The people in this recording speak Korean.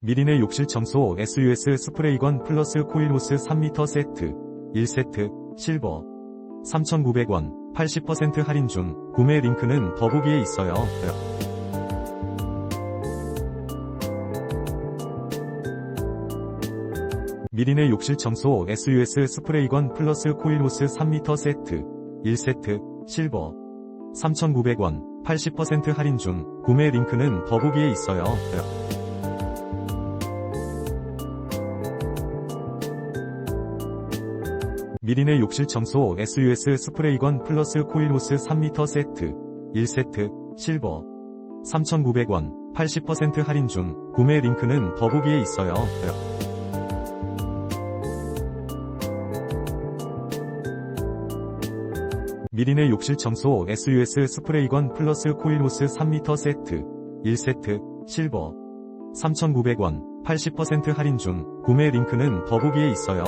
미린의 욕실 청소 SUS 스프레이건 플러스 코일 호스 3m 세트 1세트 실버 3,900원 80% 할인 중 구매 링크는 더보기에 있어요. 미린의 욕실 청소 SUS 스프레이건 플러스 코일 호스 3m 세트 1세트 실버 3,900원 80% 할인 중 구매 링크는 더보기에 있어요. 미린의 욕실 청소 SUS 스프레이건 플러스 코일 호스 3m 세트 1세트 실버 3,900원 80% 할인 중 구매 링크는 더보기에 있어요. 미린의 욕실 청소 SUS 스프레이건 플러스 코일 호스 3m 세트 1세트 실버 3,900원 80% 할인 중 구매 링크는 더보기에 있어요.